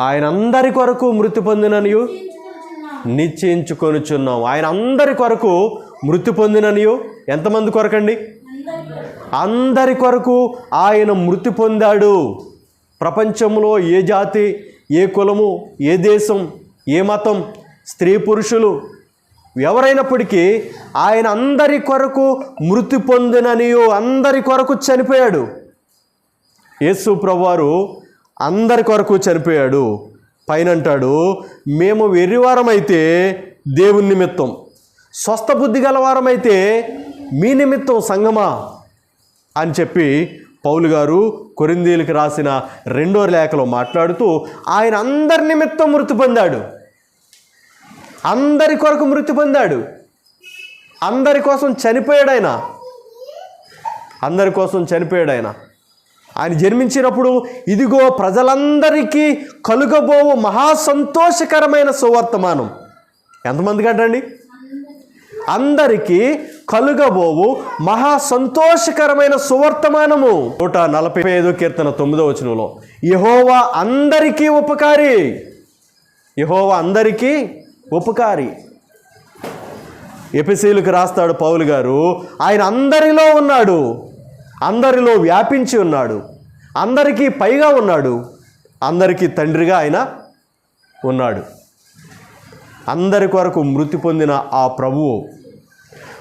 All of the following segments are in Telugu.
ఆయన అందరి కొరకు మృతి పొందిననియు? నిశ్చయించుకొనుచున్నాం. ఆయన అందరి కొరకు మృతి పొందిననియు? ఎంతమంది కొరకండి? అందరి కొరకు ఆయన మృతి పొందాడు. ప్రపంచంలో ఏ జాతి ఏ కులము ఏ దేశం ఏ మతం స్త్రీ పురుషులు ఎవరైనప్పటికీ ఆయన అందరి కొరకు మృతి పొందిననియు అందరి కొరకు చనిపోయాడు. యేసు ప్రభువారు అందరి కొరకు చనిపోయాడు. పైన అంటాడు మేము వెర్రివారమైతే దేవుని నిమిత్తం. స్వస్థ బుద్ధి గలవారమైతే మీ నిమిత్తం సంగమా? అని చెప్పి పౌలు గారు కొరిందీలకు రాసిన రెండో లేఖలో మాట్లాడుతూ ఆయన అందరి నిమిత్తం మృతి పొందాడు. అందరి కొరకు మృతి పొందాడు. అందరి కోసం చనిపోయాడు ఆయన. అందరి కోసం చనిపోయాడు ఆయన. ఆయన జన్మించినప్పుడు ఇదిగో ప్రజలందరికీ కలుగబోవు మహా సంతోషకరమైన సువర్తమానం. ఎంతమందికి అంటండి అందరికీ కలుగబోవు మహా సంతోషకరమైన సువర్తమానము. నూట నలభై ఐదు కీర్తన తొమ్మిదో వచనంలో యహోవా అందరికీ ఉపకారి. యహోవా అందరికీ ఉపకారి. ఎపిసీలకు రాస్తాడు పౌలు గారు ఆయన అందరిలో ఉన్నాడు అందరిలో వ్యాపించి ఉన్నాడు. అందరికీ పైగా ఉన్నాడు. అందరికీ తండ్రిగా ఆయన ఉన్నాడు. అందరి కొరకు మృతి పొందిన ఆ ప్రభువు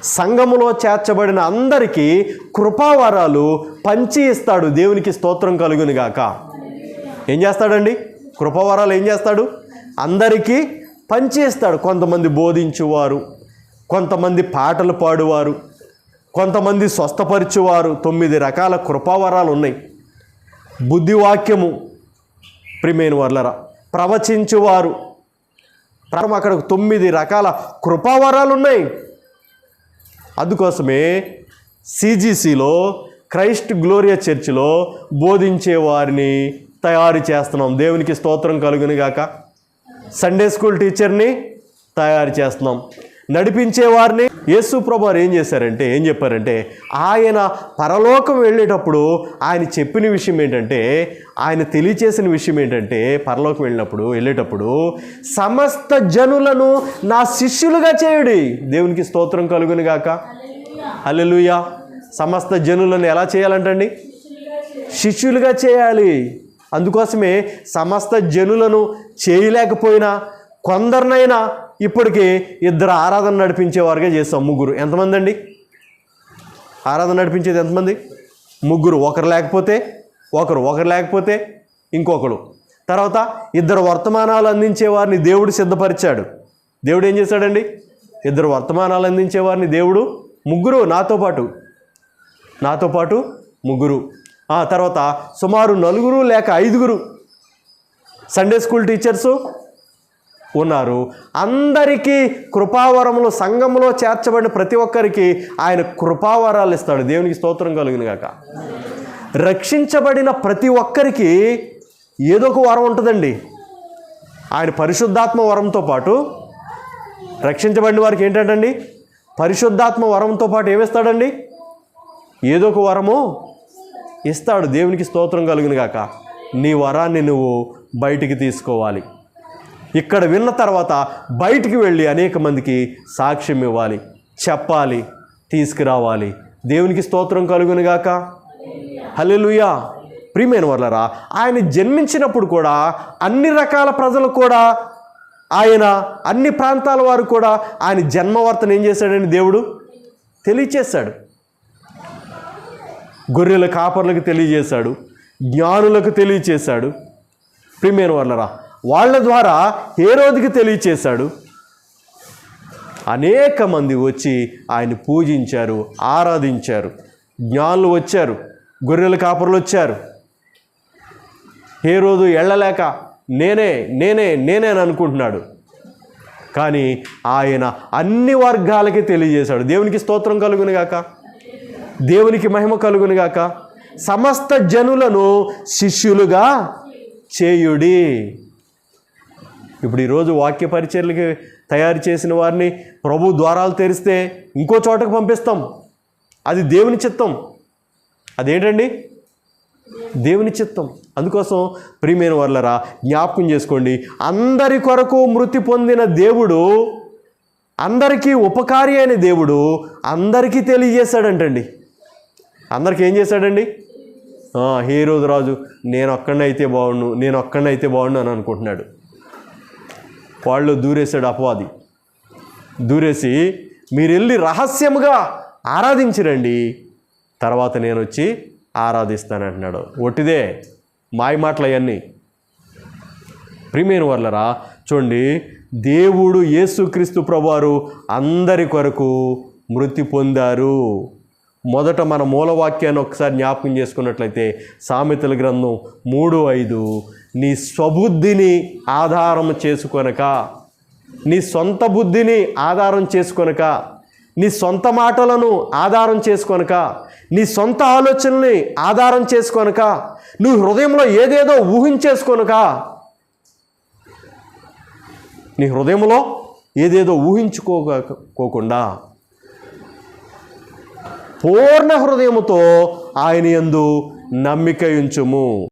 సంఘములో చేర్చబడిన అందరికీ కృపావరాలు పంచి ఇస్తాడు. దేవునికి స్తోత్రం కలుగును గాక. ఏం చేస్తాడండి? కృపావరాలు ఏం చేస్తాడు? అందరికీ పంచి ఇస్తాడు. కొంతమంది బోధించువారు కొంతమంది పాటలు పాడువారు కొంతమంది స్వస్థపరిచేవారు. తొమ్మిది రకాల కృపావరాలు ఉన్నాయి. బుద్ధివాక్యము. ప్రిమేన్ వర్లరా ప్రవచించువారు. ప్రథమ అక్కడ తొమ్మిది రకాల కృపావరాలు ఉన్నాయి అందుకోసమే సిజీసీలో క్రైస్ట్ గ్లోరియా చర్చిలో బోధించే వారిని తయారు చేస్తున్నాం. దేవునికి స్తోత్రం కలుగును గాక. సండే స్కూల్ టీచర్ని తయారు చేస్తున్నాం. నడిపించే వారిని యేసు ప్రభు ఏం చేశారంటే ఏం చెప్పారంటే ఆయన పరలోకం వెళ్ళేటప్పుడు ఆయన చెప్పిన విషయం ఏంటంటే ఆయన తెలియచేసిన విషయం ఏంటంటే పరలోకం వెళ్ళినప్పుడు వెళ్ళేటప్పుడు సమస్త జనులను నా శిష్యులుగా చేయుడి. దేవునికి స్తోత్రం కలుగును గాక. హల్లెలూయా. సమస్త జనులను ఎలా చేయాలంటండి? శిష్యులుగా చేయాలి. అందుకోసమే సమస్త జనులను చేయలేకపోయినా కొందరినైనా ఇప్పటికి ఇద్దరు ఆరాధన నడిపించేవారుగా చేస్తాం ముగ్గురు. ఎంతమంది అండి ఆరాధన నడిపించేది ఎంతమంది? ముగ్గురు. ఒకరు లేకపోతే ఒకరు. ఒకరు లేకపోతే ఇంకొకరు. తర్వాత ఇద్దరు వర్తమానాలు అందించే వారిని దేవుడు సిద్ధపరిచాడు. దేవుడు ఏం చేశాడండి? ఇద్దరు వర్తమానాలు అందించే వారిని దేవుడు ముగ్గురు నాతో పాటు. నాతో పాటు ముగ్గురు. ఆ తర్వాత సుమారు నలుగురు లేక ఐదుగురు. సండే స్కూల్ టీచర్సు ఉన్నారు. అందరికీ కృపావరములు సంఘంలో చేర్చబడిన ప్రతి ఒక్కరికి ఆయన కృపావరాలు ఇస్తాడు. దేవునికి స్తోత్రం కలుగును గాక. రక్షించబడిన ప్రతి ఒక్కరికి ఏదో ఒక వరం ఉంటుందండి. ఆయన పరిశుద్ధాత్మ వరంతో పాటు రక్షించబడిన వారికి ఏంటంటండి? పరిశుద్ధాత్మ వరంతో పాటు ఏమిస్తాడండి ఏదో ఒక వరము ఇస్తాడు. దేవునికి స్తోత్రం కలుగును గాక. నీ వరాన్ని నువ్వు బయటికి తీసుకోవాలి. ఇక్కడ విన్న తర్వాత బయటికి వెళ్ళి అనేక మందికి సాక్ష్యం ఇవ్వాలి చెప్పాలి తీసుకురావాలి. దేవునికి స్తోత్రం కలుగునుగాక. గాక ప్రియమైన వర్లరా ఆయన జన్మించినప్పుడు కూడా అన్ని రకాల ప్రజలు కూడా ఆయన అన్ని ప్రాంతాల వారు కూడా ఆయన జన్మవార్తను ఏం చేశాడని దేవుడు? తెలియచేశాడు. గొర్రెల కాపర్లకు తెలియజేశాడు జ్ఞానులకు తెలియచేశాడు. ప్రియమైన వాళ్ళరా వాళ్ళ ద్వారా ఏ రోజుకి తెలియచేశాడు. అనేక మంది వచ్చి ఆయన పూజించారు ఆరాధించారు జ్ఞానులు వచ్చారు గొర్రెల కాపరులు వచ్చారు. ఏ రోజు ఎళ్ళలేక నేనే నేనే నేనే అని అనుకుంటున్నాడు. కానీ ఆయన అన్ని వర్గాలకి తెలియజేశాడు. దేవునికి స్తోత్రం కలుగునుగాక. దేవునికి మహిమ కలుగునుగాక. సమస్త జనులను శిష్యులుగా చేయుడి. ఇప్పుడు ఈరోజు వాక్య పరిచర్లకి తయారు చేసిన వారిని ప్రభు ద్వారాలు తెరిస్తే ఇంకో చోటకు పంపిస్తాం. అది దేవుని చిత్తం. అదేంటండి? దేవుని చిత్తం. అందుకోసం ప్రియమైన వర్లరా జ్ఞాపకం చేసుకోండి. అందరి కొరకు మృతి పొందిన దేవుడు అందరికీ ఉపకారి అయిన దేవుడు అందరికీ తెలియజేశాడంటండి. అందరికీ ఏం చేశాడండి? హే రోజు రాజు నేను ఒక్కడనైతే బాగుండు నేను ఒక్కడనైతే బాగుండు అని అనుకుంటున్నాడు. వాళ్ళు దూరేశాడు అపవాది. దూరేసి మీరు వెళ్ళి రహస్యముగా ఆరాధించిరండి తర్వాత నేను వచ్చి ఆరాధిస్తానంటున్నాడు ఒట్టిదే మాయ మాటలు అవన్నీ ప్రిమేను వర్లరా చూడండి దేవుడు యేసుక్రీస్తు ప్రభువారు అందరి కొరకు మృతి పొందారు. మొదట మన మూలవాక్యాన్ని ఒకసారి జ్ఞాపకం చేసుకున్నట్లయితే సామెతల గ్రంథం మూడు ఐదు నీ స్వబుద్ధిని ఆధారం చేసుకొనక నీ సొంత బుద్ధిని ఆధారం చేసుకొనక నీ సొంత మాటలను ఆధారం చేసుకొనక నీ సొంత ఆలోచనల్ని ఆధారం చేసుకొనక నువ్వు హృదయంలో ఏదేదో ఊహించేసుకొనక నీ హృదయంలో ఏదేదో ఊహించుకోకోకుండా పూర్ణ హృదయముతో ఆయన యందు నమ్మిక ఉంచుము.